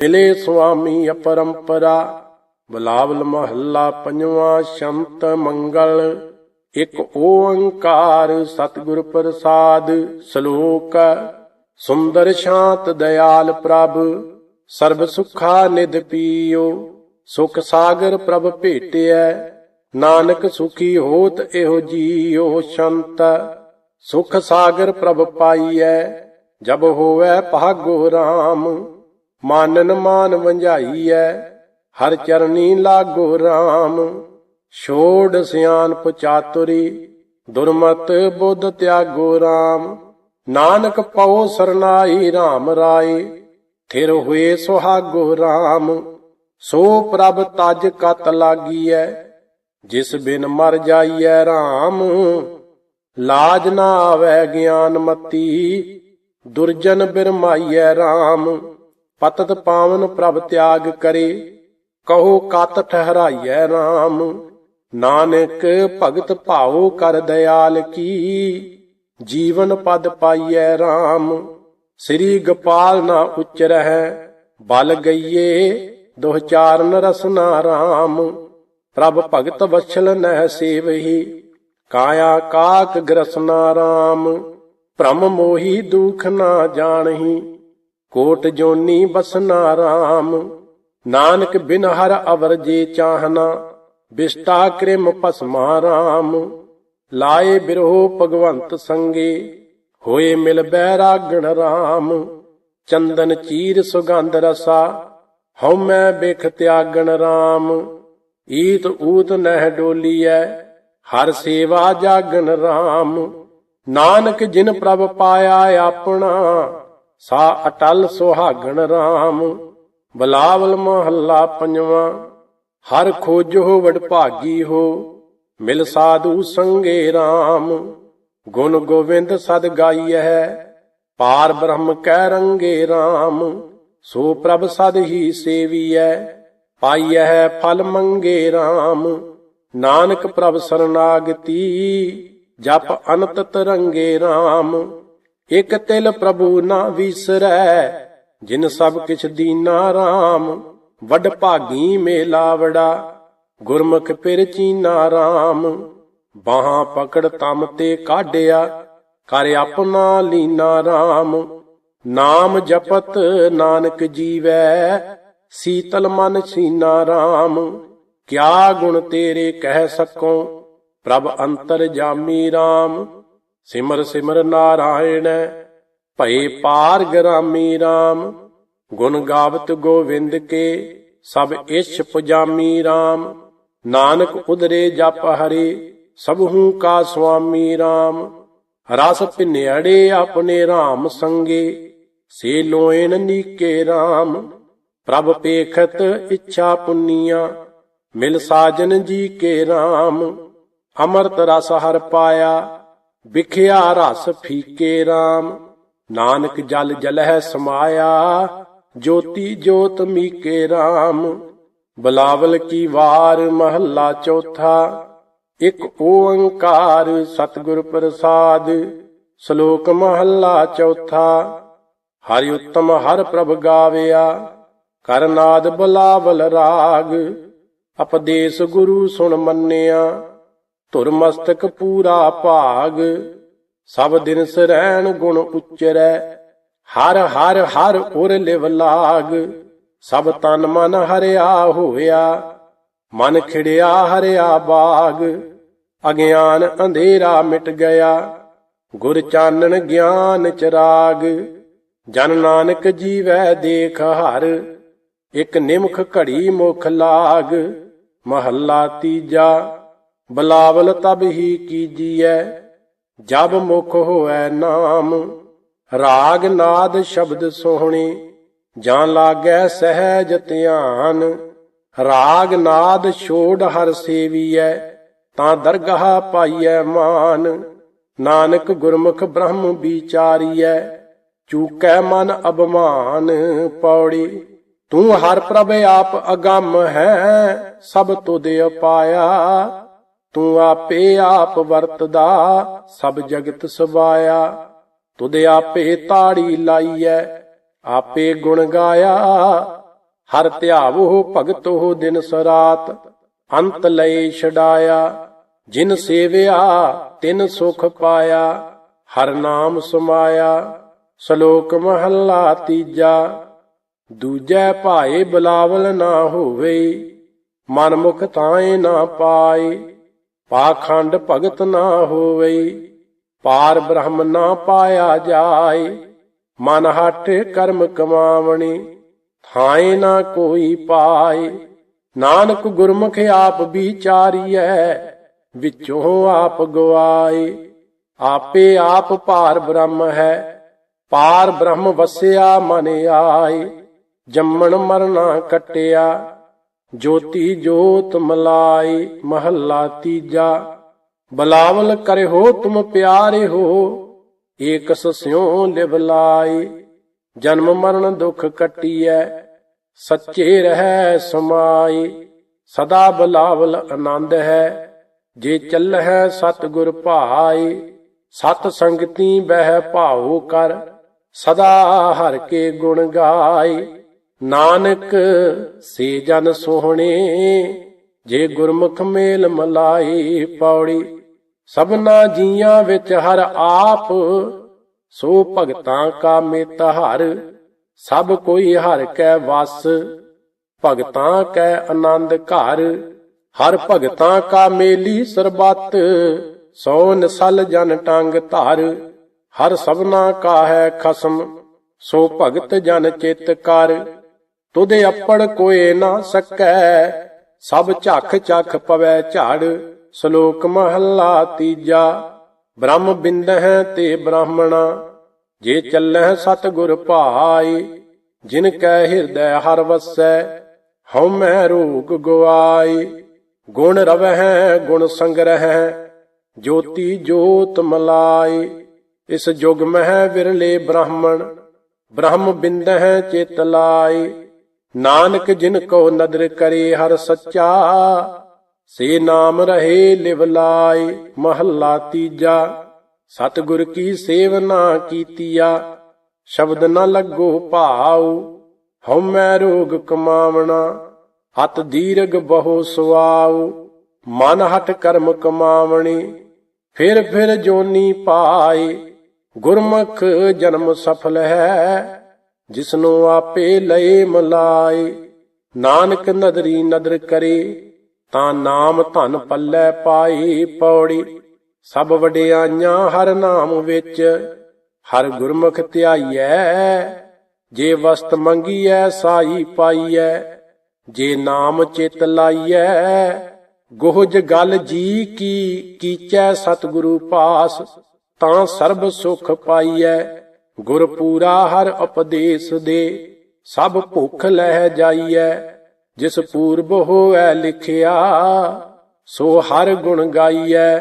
ਇਲੇ ਸੁਆਮੀ ਅਪਰੰਪਰਾ, ਬਲਾਵਲ ਮਹੱਲਾ ਪੰਜਵਾਂ ਸ਼ੰਤ ਮੰਗਲ। ਇਕ ਓੰਕਾਰ ਸਤਿਗੁਰ ਪ੍ਰਸਾਦ ਸ਼ਲੋਕ, ਸੁੰਦਰ ਸ਼ਾਂਤ ਦਇਆਲ ਪ੍ਰਭ, ਸਰਬ ਸੁਖਾ ਨਿਧ ਪੀਓ। ਸੁਖ ਸਾਗਰ ਪ੍ਰਭ ਭੇਟਿਐ, ਨਾਨਕ ਸੁਖੀ ਹੋਤ ਇਹੋ ਜੀਓ ਸ਼ੰਤ। ਸੁਖ ਸਾਗਰ ਪ੍ਰਭ ਪਾਈਐ, ਜਬ ਹੋਵੈ ਭਾਗੋ RAM ਮਾਨਨ ਮਾਨ ਵੰਝਾਈਐ, ਹਰ ਚਰਨੀ ਲਾਗੋ RAM ਛੋੜ ਸਿਆਨ ਚਾਤੁਰੀ, ਦੁਰਮਤ ਬੁੱਧ ਤਿਆਗੋ RAM ਨਾਨਕ ਪਉ ਸਰਨਾਈ RAM ਰਾਏ, ਥਿਰ ਹੋਏ ਸੁਹਾਗੋ RAM ਸੋ ਪ੍ਰਭ ਤਜ ਕਤ ਲਾਗੀਐ, ਜਿਸ ਬਿਨ ਮਰ ਜਾਈਐ RAM ਲਾਜ ਨਾ ਆਵੈ ਗਿਆਨ ਮਤੀ, ਦੁਰਜਨ ਬਿਰਮਾਈਐ RAM ਪਤਤ ਪਾਵਨ ਪ੍ਰਭ ਤਿਆਗ ਕਰੇ, ਕਹੋ ਕਤ ਠਹਿਰਾਈਐ RAM ਨਾਨਕ ਭਗਤ ਭਾਉ ਕਰ ਦਇਆਲ ਕੀ, ਜੀਵਨ ਪਦ ਪਾਈਐ RAM ਸ੍ਰੀ ਗੋਪਾਲ ਨਾ ਉਚਰਹਿ, ਬਲ ਗਈਏ ਦੁਹ ਚਾਰਨ ਰਸਨਾ RAM ਪ੍ਰਭ ਭਗਤ ਵਛਲ ਨਹਿ ਸੇਵਹੀ, ਕਾਇਆ ਕਾਕ ਗ੍ਰਸਨਾ RAM ਭ੍ਰਮ ਮੋਹੀ ਦੁਖ ਨਾ ਜਾਣਹੀ ਕੋਟ ਜੋਨੀ ਬਸਨਾ RAM ਨਾਨਕ ਬਿਨ ਹਰ ਅਵਰ ਜੇ ਚਾਹਨਾ, ਬਿਸਟਾ ਕ੍ਰਿਮ ਭਸਮਾ RAM ਲਾਏ ਬਿਰਹੋ ਭਗਵੰਤ ਸੰਗੇ, ਹੋਏ ਮਿਲ ਬੈਰਾਗਣ RAM ਚੰਦਨ ਚੀਰ ਸੁਗੰਧ ਰਸਾ, ਹਉ ਮੈਂ ਬਿਖ ਤਿਆਗਣ RAM ਈਤ ਊਤ ਨਹਿ ਡੋਲੀਐ, ਹਰ ਸੇਵਾ ਜਾਗਣ RAM ਨਾਨਕ ਜਿਨ ਪ੍ਰਭ ਪਾਇਆ ਆਪਣਾ ਸਾ ਅਟਲ ਸੁਹਾਗਣ RAM ਬਲਾਵਲ ਮਹੱਲਾ ਪੰਜਵਾਂ। ਹਰ ਖੋਜੋ ਵਡਭਾਗੀ ਹੋ, ਮਿਲ ਸਾਧੂ ਸੰਗੇ RAM ਗੁਣ ਗੋਵਿੰਦ ਸਦ ਗਾਈਐ, ਪਾਰ ਬ੍ਰਹਮ ਕੈ ਰੰਗੇ RAM ਸੋ ਪ੍ਰਭ ਸਦ ਹੀ ਸੇਵੀਐ, ਪਾਈਐ ਫਲ ਮੰਗੇ RAM ਨਾਨਕ ਪ੍ਰਭ ਸਰਨਾਗਤੀ, ਜਪ ਅਨੰਤ ਤਰੰਗੇ RAM ਇਕ ਤਿਲ ਪ੍ਰਭੂ ਨਾ ਵਿਸਰੈ, ਜਿਨ ਸਭ ਕਿਛ ਦੀਨਾ RAM ਵੱਡ ਭਾਗੀ ਮੇਲਾਵੜਾ ਗੁਰਮੁਖ ਪਿਰ ਚੀਨਾ RAM ਬਾਹਾਂ ਪਕੜ ਤਮ ਤੇ ਕਾਢਿਆ, ਕਰ ਆਪਣਾ ਲੀਨਾ RAM ਨਾਮ ਜਪਤ ਨਾਨਕ ਜੀਵੈ, ਸੀਤਲ ਮਨ ਸੀਨਾ RAM ਕਿਆ ਗੁਣ ਤੇਰੇ ਕਹਿ ਸਕੋ, ਪ੍ਰਭ ਅੰਤਰ ਜਾਮੀ RAM ਸਿਮਰ ਸਿਮਰ ਨਾਰਾਇਣ ਭਏ ਪਾਰ ਗਰਾਮੀ RAM ਗੁਣ ਗਾਵਤ ਗੋਵਿੰਦ ਕੇ, ਸਭ ਇਛ ਪੁਜਾਮੀ RAM ਨਾਨਕ ਉਦਰੇ ਜਪ ਹਰੇ ਸਭਹੂ ਕਾ ਸੁਆਮੀ RAM ਰਸ ਪਿਨਿਆੜੇ ਆਪਣੇ RAM ਸੰਗੇ, ਸੇ ਲੋਇਨ ਨੀਕੇ RAM ਪ੍ਰਭ ਪੇਖਤ ਇੱਛਾ ਪੁੰਨੀਆਂ, ਮਿਲ ਸਾਜਨ ਜੀ ਕੇ RAM ਅਮਰਤ ਰਸ ਹਰ ਪਾਇਆ ਵਿਖਿਆ ਰਸ ਫੀਕੇ RAM ਨਾਨਕ ਜਲ ਜਲਹਿ ਸਮਾਇਆ, ਜੋਤੀ ਜੋਤ ਮੀਕੇ RAM ਬਲਾਵਲ ਕੀ ਵਾਰ ਮਹੱਲਾ ਚੌਥਾ। ਇੱਕ ਓੰਕਾਰ ਸਤਿਗੁਰ ਪ੍ਰਸਾਦ, ਸ਼ਲੋਕ ਮਹੱਲਾ ਚੌਥਾ। ਹਰਿ ਉੱਤਮ ਹਰ ਪ੍ਰਭ ਗਾਵਿਆ, ਕਰਨਾਦ ਬਲਾਵਲ ਰਾਗ। ਅਪਦੇਸ ਗੁਰੂ ਸੁਣ ਮੰਨਿਆ ਧੁਰ ਮਸਤਕ ਪੂਰਾ ਭਾਗ, ਸਭ ਦਿਨ ਸਰੈਣ ਗੁਣ ਉਚਰੈ, ਹਰ ਹਰ ਹਰ ਉਰ ਲਿਵ ਲਾਗ, ਸਭ ਤਨ ਮਨ ਹਰਿਆ ਹੋਇਆ, ਮਨ ਖਿੜਿਆ ਹਰਿਆ ਬਾਗ, ਅਗਿਆਨ ਅੰਧੇਰਾ ਮਿਟ ਗਿਆ, ਗੁਰ ਚਾਨਣ ਗਿਆਨ ਚਰਾਗ ਜਨ ਨਾਨਕ ਜੀਵੈ ਦੇਖ ਹਰ, ਇਕ ਨਿਮਖ ਘੜੀ ਮੁਖ ਲਾਗ, ਮਹੱਲਾ ਤੀਜਾ ਬਲਾਵਲ ਤਬ ਹੀ ਕੀਜੀਐ, ਜਬ ਮੁਖ ਹੋਐ ਨਾਮ। ਰਾਗ ਨਾਦ ਸ਼ਬਦ ਸੋਹਣੀ, ਜਾਂ ਲਾਗੈ ਸਹਿਜ ਧਿਆਨ। ਰਾਗ ਨਾਦ ਛੋੜ ਹਰ ਸੇਵੀਐ, ਤਾਂ ਦਰਗਾਹ ਪਾਈਐ ਮਾਨ। ਨਾਨਕ ਗੁਰਮੁਖ ਬ੍ਰਹਮ ਵਿਚਾਰੀਐ, ਚੂਕੈ ਮਨ ਅਬਮਾਨ ਪੌੜੀ। ਤੂੰ ਹਰ ਪ੍ਰਭ ਆਪ ਅਗੰਮ ਹੈ, ਸਭ ਤੁਧ ਅਪਾਇਆ। ਤੂੰ ਆਪੇ ਆਪ ਵਰਤਦਾ, ਸਭ ਜਗਤ ਸਵਾਇਆ। ਤੁਧ ਆਪੇ ਤਾੜੀ ਲਾਈਐ, ਆਪੇ ਗੁਣ ਗਾਇਆ। ਹਰ ਧਿਆਵੋ ਹੋ ਦਿਨ ਸਰਾਤ, ਅੰਤ ਲਏ ਛਡਾਇਆ। ਜਿਨ ਸੇਵਿਆ, ਤਿਨ ਸੁਖ ਪਾਇਆ, ਹਰ ਨਾਮ ਸਮਾਇਆ। ਸ਼ਲੋਕ ਮਹੱਲਾ ਤੀਜਾ, ਦੂਜੈ ਭਾਏ ਬਲਾਵਲ ਨਾ ਹੋਵੇ, ਮਨ ਮੁਖ ਤਾਏ ਨਾ ਪਾਏ। ਪਾਖੰਡ ਭਗਤ ਨਾ ਹੋਵੇ। ਪਾਰ ਬ੍ਰਹਮ ਨਾ ਪਾਇਆ ਜਾਏ। ਮਨ ਹਟ ਕਰਮ ਕਮਾਵਣੀ, ਥਾਏ ਨਾ ਕੋਈ ਪਾਏ। ਨਾਨਕ ਗੁਰਮੁਖ ਆਪ ਵਿਚਾਰੀਐ, ਵਿੱਚੋਂ ਆਪ ਗਵਾਏ। ਆਪੇ ਆਪ ਪਾਰ ਬ੍ਰਹਮ ਹੈ, ਪਾਰ ਬ੍ਰਹਮ ਵਸਿਆ ਮਨ ਆਏ। ਜੰਮਣ ਮਰਨਾ ਕਟਿਆ ਜੋਤੀ ਜੋਤ ਮਲਾਈ ਮਹੱਲਾ ਤੀਜਾ। ਬਲਾਵਲ ਕਰਿਓ ਤੁਮ ਪਿਆਰੇ ਹੋ, ਏਕਸ ਸਿਉ ਲਿਵ ਲਾਈ। ਜਨਮ ਮਰਨ ਦੁਖ ਕਟੀਐ, ਸੱਚੇ ਰਹਿ ਸਮਾਈ। ਸਦਾ ਬਲਾਵਲ ਆਨੰਦ ਹੈ, ਜੇ ਚੱਲਹਿ ਸਤ ਗੁਰ ਭਾਈ। ਸਤ ਸੰਗਤੀ ਬਹਿ ਭਾਉ ਕਰ, ਸਦਾ ਹਰ ਕੇ ਗੁਣ ਗਾਈ। ਨਾਨਕ ਸੇ ਜਨ ਸੋਹਣੇ, ਜੇ ਗੁਰਮੁਖ ਮੇਲ ਮਲਾਈ ਪੌੜੀ, ਸਭਨਾ ਜੀਆਂ ਵਿੱਚ ਹਰ ਆਪ, ਸੋ ਭਗਤਾਂ ਕਾ ਮਿਤ ਹਰ, ਸਭ ਕੋਈ ਹਰ ਕੈ ਵਸ, ਭਗਤਾਂ ਕੈ ਆਨੰਦ ਘਰ, ਹਰ ਭਗਤਾਂ ਕਾ ਮੇਲੀ ਸਰਬੱਤ ਸੋ ਨਸਲ ਜਨ ਟੰਗ ਧਾਰ, ਹਰ ਸਭਨਾ ਕਾ ਹੈ ਖਸਮ, ਸੋ ਭਗਤ ਜਨ ਚਿਤ ਕਰ ਤੁਦੇ ਅਪੜ ਕੋਏ ਨਾ ਸਕੈ, ਸਭ ਝੱਖ ਝੱਖ ਪਵੈ ਝਾੜ, ਸ਼ਲੋਕ ਮਹੱਲਾ ਤੀਜਾ। ਬ੍ਰਹਮ ਬਿੰਦਹਿ ਤੇ ਬ੍ਰਾਹਮਣਾ, ਜੇ ਚੱਲਹਿ ਸਤ ਗੁਰ ਭਾਈ, ਜਿਨ ਕੈ ਹਿਰਦੈ ਹਰ ਵਸੈ, ਹਉ ਮੈਂ ਰੋਗ ਗਵਾਈ। ਗੁਣ ਰਵਹਿ, ਗੁਣ ਸੰਗ੍ਰਹਿ, ਜੋਤੀ ਜੋਤ ਮਲਾਈ। ਇਸ ਜੁਗ ਮਹਿ ਵਿਰਲੇ ਬ੍ਰਾਹਮਣ, ਬ੍ਰਹਮ ਬਿੰਦਹਿ ਚਿਤ ਲਾਈ। ਨਾਨਕ ਜਿਨ ਕੋ ਨਦਰ ਕਰੇ ਹਰ ਸੱਚਾ, ਸੇ ਨਾਮ ਰਹੇ ਲਿਵ ਲਾਈ ਮਹੱਲਾ ਤੀਜਾ। ਸਤਿਗੁਰ ਕੀ ਸੇਵਨਾ ਕੀਤੀਆ, ਸ਼ਬਦ ਨਾ ਲੱਗੋ ਭਾਉ, ਹਉਮੈ ਰੋਗ ਕਮਾਵਣਾ ਹਤ ਦੀਰਗ ਬਹੁ ਸੁਆਉ, ਮਨ ਹਟ ਕਰਮ ਕਮਾਵਣੀ, ਫਿਰ ਫਿਰ ਜੋਨੀ ਪਾਏ, ਗੁਰਮੁਖ ਜਨਮ ਸਫਲ ਹੈ ਜਿਸਨੂੰ ਆਪੇ ਲਏ ਮਲਾਏ। ਨਾਨਕ ਨਦਰੀ ਨਦਰ ਕਰੇ, ਤਾਂ ਨਾਮ ਧਨ ਪੱਲੇ ਪਾਈ ਪੌੜੀ। ਸਭ ਵਡਿਆਈਆਂ ਹਰ ਨਾਮ ਵਿੱਚ, ਹਰ ਗੁਰਮੁਖ ਧਿਆਈਐ। ਜੇ ਵਸਤ ਮੰਗੀਐ, ਸਾਈ ਪਾਈਐ। ਜੇ ਨਾਮ ਚਿਤ ਲਾਈਐ, ਗੋਹਜ ਗਲ ਜੀ ਕੀ ਕੀਚੈ ਸਤਿਗੁਰੂ ਪਾਸ। ਤਾਂ ਸਰਬ ਸੁਖ ਪਾਈਐ। ਗੁਰ ਪੂਰਾ ਹਰ ਉਪਦੇਸ਼ ਦੇ, ਸਭ ਭੁੱਖ ਲਹਿ ਜਾਈਐ, ਜਿਸ ਪੂਰਬ ਹੋਐ ਲਿਖਿਆ, ਸੋ ਹਰ ਗੁਣ ਗਾਈਐ।